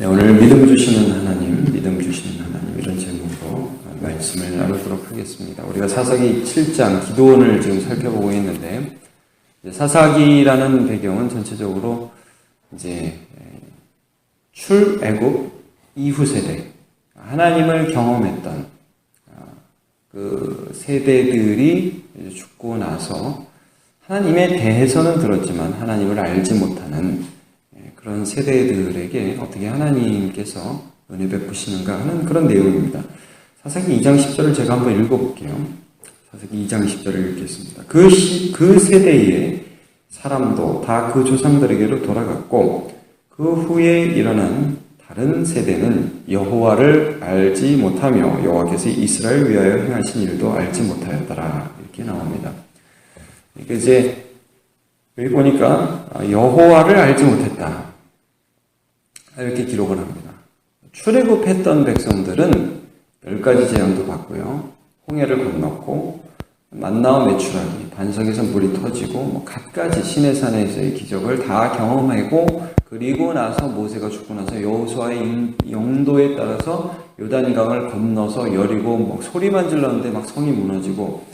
네, 오늘 믿음 주시는 하나님, 믿음 주시는 하나님 이런 제목으로 말씀을 나누도록 하겠습니다. 우리가 사사기 7장 기도원을 지금 살펴보고 있는데 사사기라는 배경은 전체적으로 이제 출애굽 이후 세대 하나님을 경험했던 그 세대들이 죽고 나서 하나님에 대해서는 들었지만 하나님을 알지 못하는 그런 세대들에게 어떻게 하나님께서 은혜 베푸시는가 하는 그런 내용입니다. 사사기 2장 10절을 제가 한번 읽어볼게요. 사사기 2장 10절을 읽겠습니다. 그, 시, 그 세대의 사람도 다 그 조상들에게로 돌아갔고 그 후에 일어난 다른 세대는 여호와를 알지 못하며 여호와께서 이스라엘 위하여 행하신 일도 알지 못하였더라 이렇게 나옵니다. 이게 이제 여기 보니까 여호와를 알지 못했다. 이렇게 기록을 합니다. 출애굽했던 백성들은 열 가지 재앙도 받고요. 홍해를 건넜고 만나와 메추라기, 반석에서 물이 터지고 뭐 갖가지 신의 산에서의 기적을 다 경험하고 그리고 나서 모세가 죽고 나서 여호수아의 영도에 따라서 요단강을 건너서 여리고 막 소리만 질렀는데 막 성이 무너지고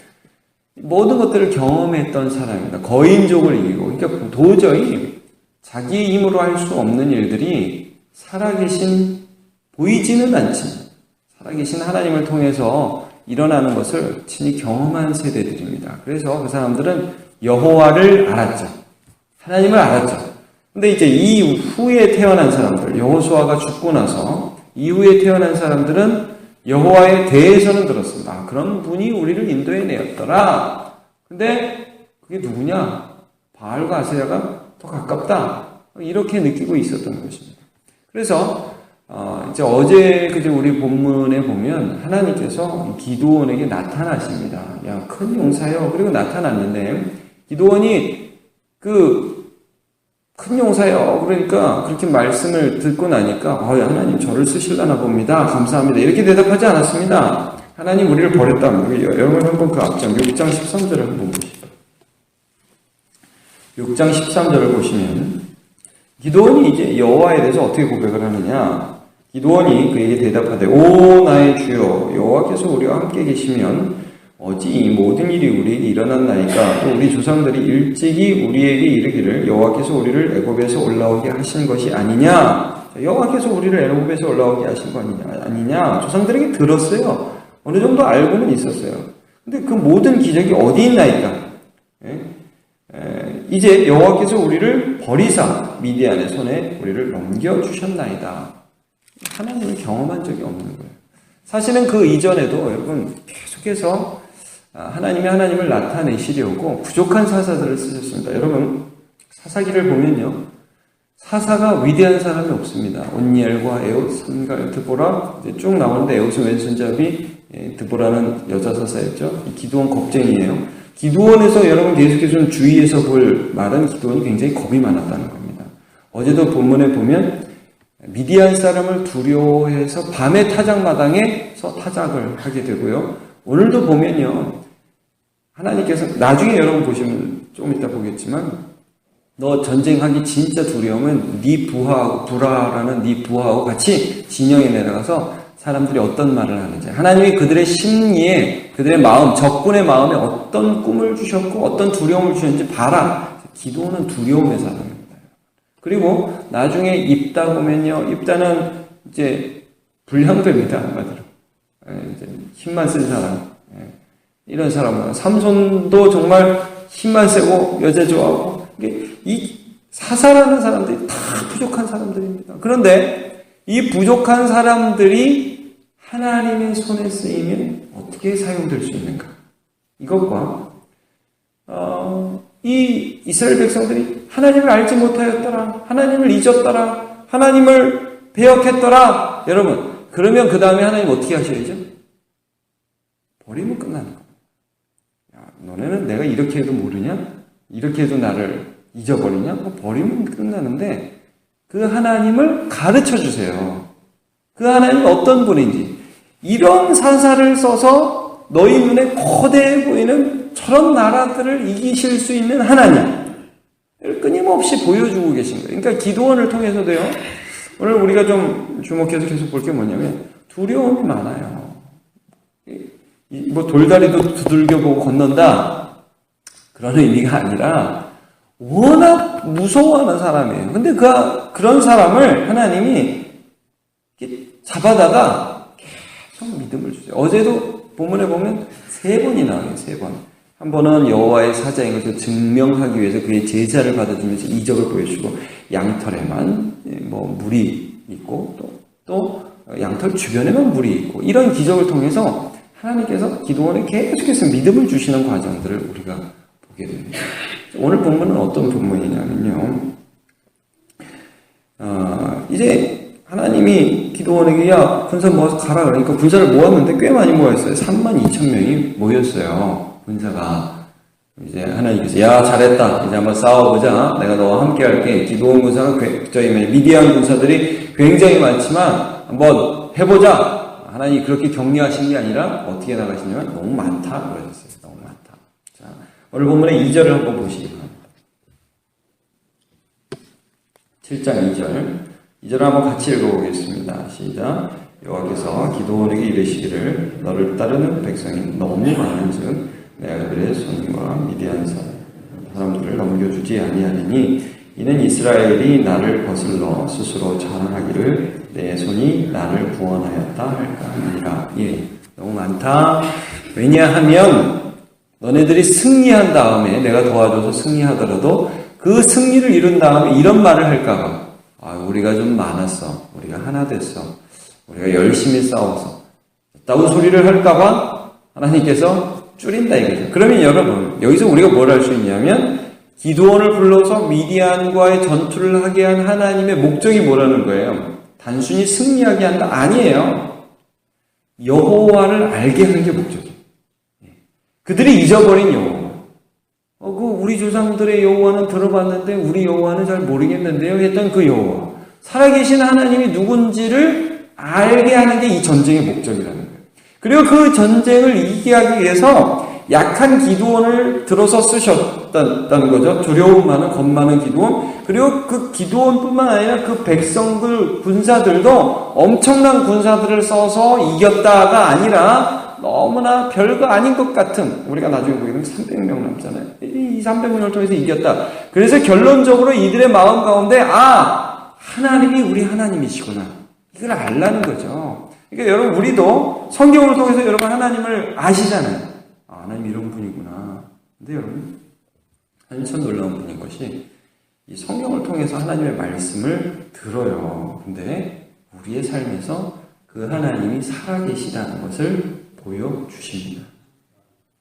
모든 것들을 경험했던 사람입니다. 거인족을 이기고 그러니까 도저히 자기 힘으로 할 수 없는 일들이 살아계신 보이지는 않지만 살아계신 하나님을 통해서 일어나는 것을 친히 경험한 세대들입니다. 그래서 그 사람들은 여호와를 알았죠. 하나님을 알았죠. 근데 이제 이후에 태어난 사람들, 여호수아가 죽고 나서 이후에 태어난 사람들은 여호와에 대해서는 들었습니다. 아, 그런 분이 우리를 인도해 내었더라. 근데 그게 누구냐? 바알과 아세야가 더 가깝다. 이렇게 느끼고 있었던 것입니다. 그래서 어, 이제 어제 그제 우리 본문에 보면 하나님께서 기도원에게 나타나십니다. 야, 큰 용사요. 그리고 나타났는데 기도원이 그 큰 용사요. 그러니까 그렇게 말씀을 듣고 나니까 어, 하나님 저를 쓰실라나 봅니다. 감사합니다. 이렇게 대답하지 않았습니다. 하나님 우리를 버렸다. 여러분 한번 그 앞장 6장 13절을 한번 보시죠. 6장 13절을 보시면 기도원이 이제 여호와에 대해서 어떻게 고백을 하느냐? 기도원이 그에게 대답하되 오 나의 주여 여호와께서 우리와 함께 계시면 어찌 이 모든 일이 우리에게 일어났나이까? 또 우리 조상들이 일찍이 우리에게 이르기를 여호와께서 우리를 애굽에서 올라오게 하신 것이 아니냐? 여호와께서 우리를 애굽에서 올라오게 하신 거 아니냐? 아니냐? 조상들에게 들었어요. 어느 정도 알고는 있었어요. 근데 그 모든 기적이 어디 있나이까? 예? 이제 여호와께서 우리를 버리사 미디안의 손에 우리를 넘겨 주셨나이다 하나님을 경험한 적이 없는 거예요. 사실은 그 이전에도 여러분 계속해서 아, 하나님이 하나님을 나타내시려고 부족한 사사들을 쓰셨습니다. 여러분 사사기를 보면요. 사사가 위대한 사람이 없습니다. 온니엘과 에옷, 산갈, 드보라 쭉 나오는데 에옷은 왼손잡이, 예, 드보라는 여자 사사였죠. 기도원 겁쟁이에요. 기도원에서 여러분 계속해서 주의해서 볼 말은 기도원이 굉장히 겁이 많았다는 겁니다. 어제도 본문에 보면 미디안 사람을 두려워해서 밤의 타작마당에서 타작을 하게 되고요. 오늘도 보면요. 하나님께서 나중에 여러분 보시면 좀 이따 보겠지만 너 전쟁하기 진짜 두려우면 네 부하하고 부라라는 네 부하하고 같이 진영에 내려가서 사람들이 어떤 말을 하는지 하나님이 그들의 심리에 그들의 마음 적군의 마음에 어떤 꿈을 주셨고 어떤 두려움을 주셨는지 봐라. 기도는 두려움의 사람입니다. 그리고 나중에 입다 보면요, 입다는 이제 불량배입니다, 한마디로. 예, 이제 힘만 쓴 사람. 예, 이런 사람은. 삼손도 정말 힘만 세고 여자 좋아하고. 이 사사라는 사람들이 다 부족한 사람들입니다. 그런데 이 부족한 사람들이 하나님의 손에 쓰이면 어떻게 사용될 수 있는가? 이것과 어, 이 이스라엘 백성들이 하나님을 알지 못하였더라. 하나님을 잊었더라. 하나님을 배역했더라. 여러분, 그러면 그 다음에 하나님 어떻게 하셔야죠? 버리면 끝나는 겁니다. 야, 너네는 내가 이렇게 해도 모르냐? 이렇게 해도 나를 잊어버리냐? 뭐 버리면 끝나는데 그 하나님을 가르쳐 주세요. 그 하나님이 어떤 분인지. 이런 사사를 써서 너희 눈에 거대해 보이는 저런 나라들을 이기실 수 있는 하나님을 끊임없이 보여주고 계신 거예요. 그러니까 기도원을 통해서도요, 오늘 우리가 좀 주목해서 계속 볼 게 뭐냐면 두려움이 많아요. 뭐 돌다리도 두들겨 보고 건넌다 그런 의미가 아니라 워낙 무서워하는 사람이에요. 근데 그 그런 사람을 하나님이 잡아다가 계속 믿음을 주죠. 어제도 본문에 보면 세 번이 나와요. 세 번. 한 번은 여호와의 사자인 것을 증명하기 위해서 그의 제자를 받아주면서 이적을 보여주고 양털에만 뭐 물이 있고 또, 또 양털 주변에만 물이 있고 이런 기적을 통해서 하나님께서 기도원에 계속해서 믿음을 주시는 과정들을 우리가 보게 됩니다. 오늘 본문은 어떤 본문이냐면요. 어, 이제 하나님이 기도원에게 야 군사 모아서 가라 그러니까 군사를 모았는데 꽤 많이 모였어요. 3만 2천 명이 모였어요. 군사가. 이제 하나님께서 야 잘했다. 이제 한번 싸워보자. 내가 너와 함께 할게. 기도원 군사가 저희 미디안 군사들이 굉장히 많지만 한번 해보자. 하나님 그렇게 격려하신 게 아니라 어떻게 나가시냐면 너무 많다. 그러셨어요 너무 많다. 자 오늘 본문의 2절을 한번 보시기 바랍니다. 7장 2절 2절 한번 같이 읽어보겠습니다. 시작. 여호와께서 기도원에게 이르시기를 너를 따르는 백성이 너무 많은즉 내가 그들의 손과 미디안 사람들을 넘겨주지 아니하리니 이는 이스라엘이 나를 거슬러 스스로 자랑하기를 내 손이 나를 구원하였다 할까 아니라. 예 너무 많다. 왜냐하면 너네들이 승리한 다음에 내가 도와줘서 승리하더라도 그 승리를 이룬 다음에 이런 말을 할까봐 아 우리가 좀 많았어 우리가 하나 됐어 우리가 열심히 싸워서 다운 소리를 할까봐 하나님께서 줄인다 이거죠. 그러면 여러분 여기서 우리가 뭘 할 수 있냐면 기도원을 불러서 미디안과의 전투를 하게 한 하나님의 목적이 뭐라는 거예요? 단순히 승리하게 한다 아니에요. 여호와를 알게 하는 게 목적이에요. 예. 그들이 잊어버린 여호와. 어, 그 우리 조상들의 여호와는 들어봤는데 우리 여호와는 잘 모르겠는데요. 했던 그 여호와. 살아계신 하나님이 누군지를 알게 하는 게 이 전쟁의 목적이라는 거예요. 그리고 그 전쟁을 이기하기 위해서 약한 기도원을 들어서 쓰셨다는 거죠. 두려움 많은, 겁 많은 기도원. 그리고 그 기도원뿐만 아니라 그 백성들, 군사들도 엄청난 군사들을 써서 이겼다가 아니라 너무나 별거 아닌 것 같은, 우리가 나중에 보게 되면 300명 남잖아요. 이 300명을 통해서 이겼다. 그래서 결론적으로 이들의 마음 가운데, 아, 하나님이 우리 하나님이시구나. 이걸 알라는 거죠. 그러니까 여러분, 우리도 성경을 통해서 여러분 하나님을 아시잖아요. 하나님 이런 분이구나. 근데 여러분, 참 놀라운 분인 것이 이 성경을 통해서 하나님의 말씀을 들어요. 근데 우리의 삶에서 그 하나님이 살아계시다는 것을 보여주십니다.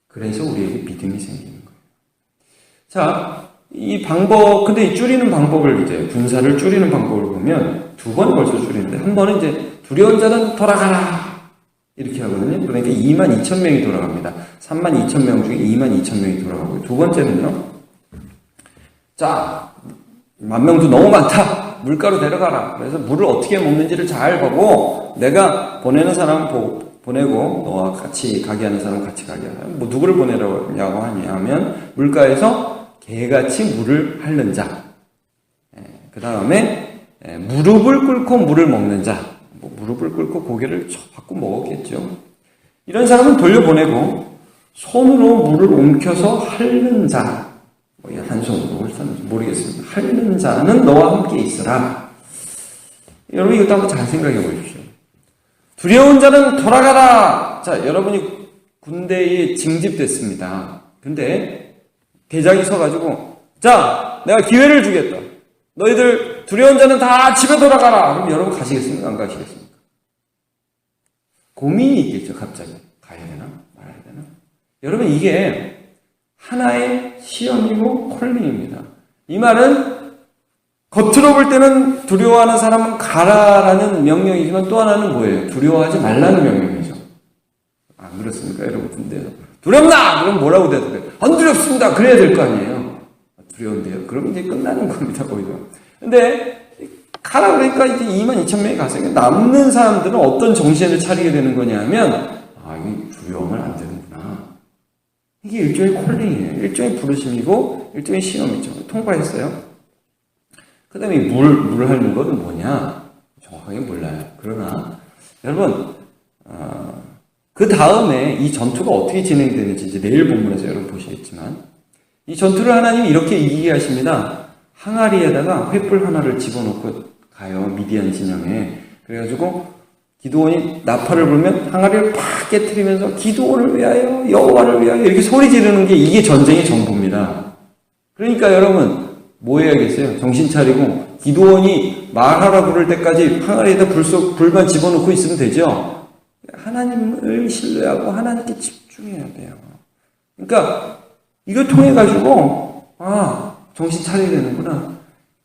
그래서 우리에게 믿음이 생기는 거예요. 자, 이 방법, 근데 이 줄이는 방법을 이제 군사를 줄이는 방법을 보면 두 번 벌써 줄이는데 한 번은 이제 두려운 자는 돌아가라. 이렇게 하거든요. 그러니까 2만 2천 명이 돌아갑니다. 3만 2천 명 중에 2만 2천 명이 돌아가고요. 두 번째는요. 자, 만 명도 너무 많다. 물가로 데려가라. 그래서 물을 어떻게 먹는지를 잘 보고 내가 보내는 사람 보 내고 너와 같이 가게 하는 사람 같이 가게 하라. 뭐 누구를 보내라고 하냐면 물가에서 개같이 물을 핥는 자. 예, 그 다음에 예, 무릎을 꿇고 물을 먹는 자. 뭐 무릎을 꿇고 고개를 받고 먹었겠죠. 이런 사람은 돌려보내고 손으로 물을 옮겨서 핥는 자, 뭐한 손으로 모르겠습니다. 핥는 자는 너와 함께 있어라. 여러분 이것도 한번 잘 생각해 보십시오. 두려운 자는 돌아가라. 자, 여러분이 군대에 징집됐습니다. 근데 대장이 서가지고 자, 내가 기회를 주겠다. 너희들 두려운 자는 다 집에 돌아가라. 그럼 여러분 가시겠습니까? 안 가시겠습니까? 고민이 있겠죠, 갑자기. 가야 되나? 말아야 되나? 여러분, 이게 하나의 시험이고 콜링입니다. 이 말은 겉으로 볼 때는 두려워하는 사람은 가라라는 명령이지만 또 하나는 뭐예요? 두려워하지 말라는 명령이죠. 안 그렇습니까, 여러분? 근데 두렵나? 그럼 뭐라고 대답해요? 안 두렵습니다. 그래야 될 거 아니에요. 두려운데요. 그럼 이제 끝나는 겁니다, 오히려. 근데, 가라 그러니까 이제 2만 2천 명이 갔어요. 남는 사람들은 어떤 정신을 차리게 되는 거냐면, 아, 이게 두려우면 안 되는구나. 이게 일종의 콜링이에요. 일종의 부르심이고, 일종의 시험이죠. 통과했어요. 그 다음에 물, 물 하는 것은 뭐냐? 정확하게 몰라요. 그러나 여러분 어, 그 다음에 이 전투가 어떻게 진행되는지 이제 내일 본문에서 여러분 보시겠지만 이 전투를 하나님이 이렇게 이해하십니다. 항아리에다가 횃불 하나를 집어넣고 가요 미디안 진영에 그래가지고 기도원이 나팔을 불면 항아리를 팍 깨뜨리면서 기도원을 위하여 여호와를 위하여 이렇게 소리 지르는 게 이게 전쟁의 정보입니다. 그러니까 여러분 뭐 해야겠어요? 정신 차리고 기도원이 말하라 부를 때까지 항아리에다 불속 불만 집어넣고 있으면 되죠. 하나님을 신뢰하고 하나님께 집중해야 돼요. 그러니까 이걸 통해 가지고 아 정신 차려야 되는구나.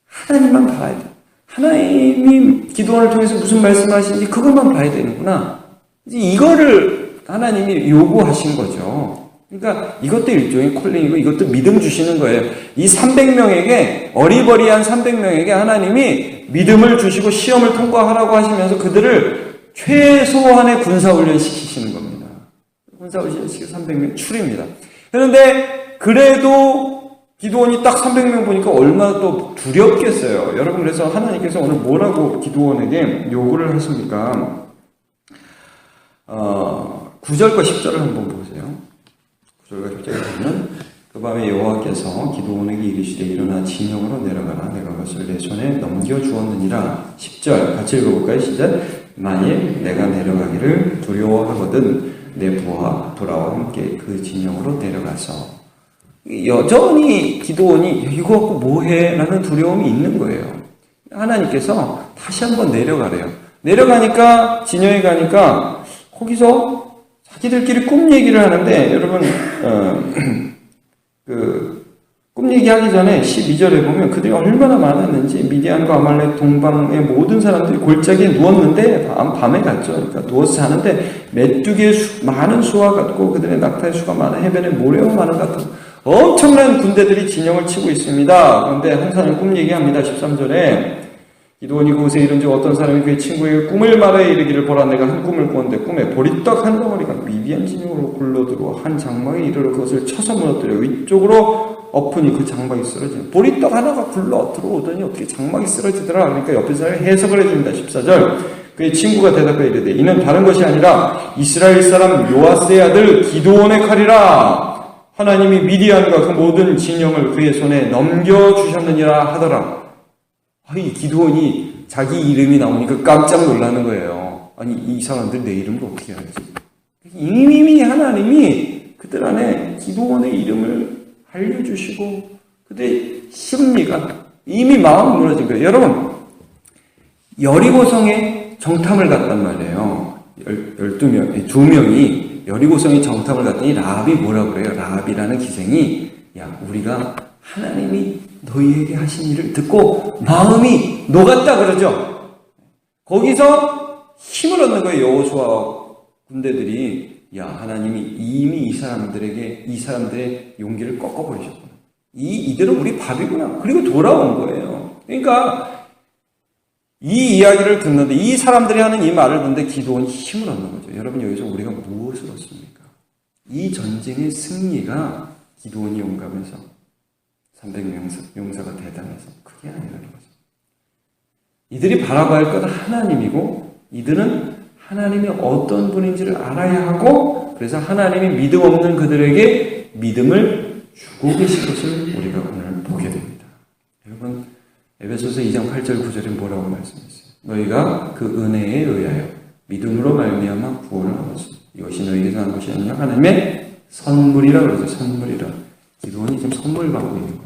하나님만 봐야 돼. 하나님이 기도원을 통해서 무슨 말씀하시는지 그것만 봐야 되는구나. 이제 이거를 하나님이 요구하신 거죠. 그러니까 이것도 일종의 콜링이고 이것도 믿음 주시는 거예요. 이 300명에게 어리버리한 300명에게 하나님이 믿음을 주시고 시험을 통과하라고 하시면서 그들을 최소한의 군사훈련 시키시는 겁니다. 군사훈련 시키고 300명 출입니다. 그런데 그래도 기도원이 딱 300명 보니까 얼마나 또 두렵겠어요. 여러분 그래서 하나님께서 오늘 뭐라고 기도원에게 요구를 하십니까? 어, 9절과 10절을 한번 보세요. 9절과 10절에 보면 그 밤에 여호와께서 기도원에게 이르시되 일어나 진영으로 내려가라 내가 그것을 내 손에 넘겨 주었느니라 10절 같이 읽어볼까요 시작 만일 내가 내려가기를 두려워하거든 내 부하 돌아와 함께 그 진영으로 내려가서 여전히 기도원이 이거 갖고 뭐해? 라는 두려움이 있는 거예요. 하나님께서 다시 한번 내려가래요. 내려가니까, 진영에 가니까, 거기서 자기들끼리 꿈 얘기를 하는데, 여러분, 어, 그, 꿈 얘기하기 전에 12절에 보면 그들이 얼마나 많았는지, 미디안과 아말렉 동방의 모든 사람들이 골짜기에 누웠는데, 밤, 밤에 갔죠. 그러니까 누워서 자는데, 메뚜기의 수, 많은 수와 같고, 그들의 낙타의 수가 많아, 해변에 모래와 많은 같은, 엄청난 군대들이 진영을 치고 있습니다. 그런데 한 사람이 꿈 얘기합니다. 13절에 기도원이 그곳에 이른지 어떤 사람이 그의 친구에게 꿈을 말해 이르기를 보라 내가 한 꿈을 꾸었는데 꿈에 보리떡 한 덩어리가 미비한 진영으로 굴러들어와 한 장막에 이르러 그것을 쳐서 무너뜨려 위쪽으로 엎으니 그 장막이 쓰러지는 보리떡 하나가 굴러 들어오더니 어떻게 장막이 쓰러지더라? 그러니까 옆에 사람이 해석을 해줍니다. 14절. 그의 친구가 대답해 이르되 이는 다른 것이 아니라 이스라엘 사람 요아스의 아들 기도원의 칼이라. 하나님이 미디안과 그 모든 진영을 그의 손에 넘겨주셨느니라 하더라. 아니, 기도원이 자기 이름이 나오니까 깜짝 놀라는 거예요. 아니, 이 사람들 내 이름도 어떻게 알지? 이미 하나님이 그들 안에 기도원의 이름을 알려주시고, 그들의 심리가 이미 마음 무너진 거예요. 여러분, 여리고성에 정탐을 갔단 말이에요. 12명, 2명이 여리고성이 정탐을 갔더니 라합이 뭐라 그래요? 라합이라는 기생이 야 우리가 하나님이 너희에게 하신 일을 듣고 마음이 녹았다 그러죠. 거기서 힘을 얻는 거예요. 여호수아 군대들이 야 하나님이 이미 이 사람들에게 이 사람들의 용기를 꺾어 버리셨구나. 이 이들은 우리 밥이구나. 그리고 돌아온 거예요. 그러니까 이 이야기를 듣는데 이 사람들이 하는 이 말을 듣는데 기도원 힘을 얻는 거죠. 여러분 여기서 우리가 무엇을 얻습니까? 이 전쟁의 승리가 기도원이 용감해서 300명사 용사가 대단해서 그게 아니라는 거죠. 이들이 바라봐야 할 것은 하나님이고 이들은 하나님이 어떤 분인지를 알아야 하고 그래서 하나님이 믿음 없는 그들에게 믿음을 주고 계신 것을 우리가 오늘 보게 됩니다. 여러분 에베소서 2장 8절 9절에 뭐라고 말씀했어요? 너희가 그 은혜에 의하여 믿음으로 말미암아 구원을 얻었어. 이것이 너희에게서 난 것이 아니라 하나님의 선물이라 그러죠. 선물이라. 기도원이 지금 선물 받고 있는 겁니다.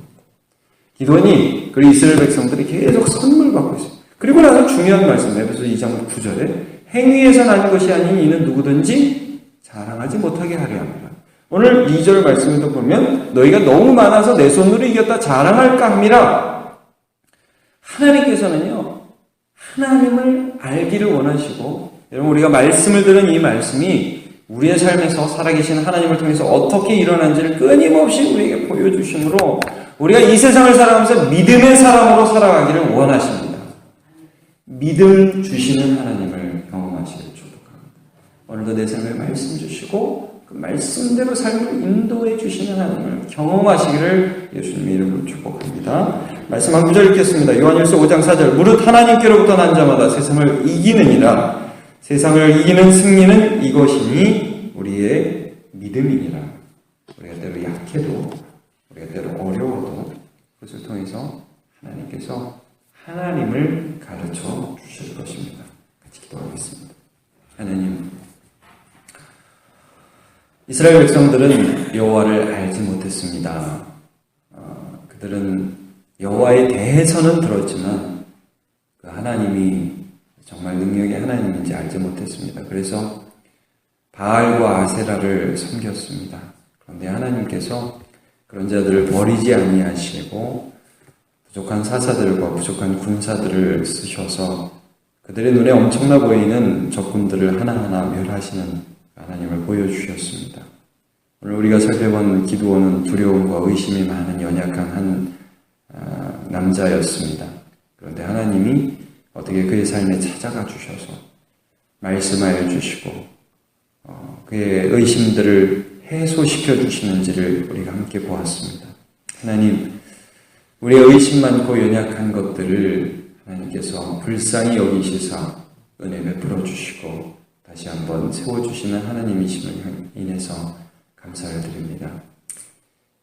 기도원이 그리고 이스라엘 백성들이 계속 선물 받고 있어요. 그리고 나서 중요한 말씀 에베소 2장 9절에 행위에서 나는 것이 아닌 이는 누구든지 자랑하지 못하게 하려 합니다. 오늘 2절 말씀에도 보면 너희가 너무 많아서 내 손으로 이겼다 자랑할까 합니다. 하나님께서는요, 하나님을 알기를 원하시고, 여러분, 우리가 말씀을 들은 이 말씀이 우리의 삶에서 살아계신 하나님을 통해서 어떻게 일어난지를 끊임없이 우리에게 보여주심으로, 우리가 이 세상을 살아가면서 믿음의 사람으로 살아가기를 원하십니다. 믿음 주시는 하나님을 경험하시길 축복합니다. 오늘도 내 삶에 말씀 주시고, 그 말씀대로 삶을 인도해 주시는 하나님을 경험하시기를 예수님의 이름으로 축복합니다. 말씀 한 구절 읽겠습니다. 요한일서 5장 4절 무릇 하나님께로부터 난 자마다 세상을 이기느니라 세상을 이기는 승리는 이것이니 우리의 믿음이니라 우리가 때로 약해도 우리가 때로 어려워도 그것을 통해서 하나님께서 하나님을 가르쳐 주실 것입니다. 같이 기도하겠습니다. 하나님 이스라엘 백성들은 여호와를 알지 못했습니다. 어, 그들은 여호와에 대해서는 들었지만 그 하나님이 정말 능력의 하나님인지 알지 못했습니다. 그래서 바알과 아세라를 섬겼습니다. 그런데 하나님께서 그런 자들을 버리지 아니하시고 부족한 사사들과 부족한 군사들을 쓰셔서 그들의 눈에 엄청나 보이는 적군들을 하나하나 멸하시는 하나님을 보여주셨습니다. 오늘 우리가 살펴본 기도원은 두려움과 의심이 많은 연약한 한 아, 남자였습니다. 그런데 하나님이 어떻게 그의 삶에 찾아가 주셔서 말씀하여 주시고 어, 그의 의심들을 해소시켜 주시는지를 우리가 함께 보았습니다. 하나님, 우리의 의심 많고 연약한 것들을 하나님께서 불쌍히 여기시사 은혜 베풀어 주시고 다시 한번 세워 주시는 하나님이심을 인해서 감사를 드립니다.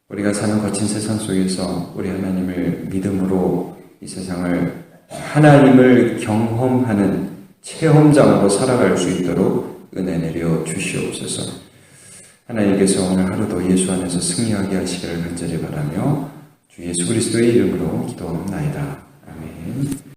우리가 사는 거친 세상 속에서 우리 하나님을 믿음으로 이 세상을 하나님을 경험하는 체험장으로 살아갈 수 있도록 은혜 내려 주시옵소서. 하나님께서 오늘 하루도 예수 안에서 승리하게 하시기를 간절히 바라며 주 예수 그리스도의 이름으로 기도합나이다. 아멘.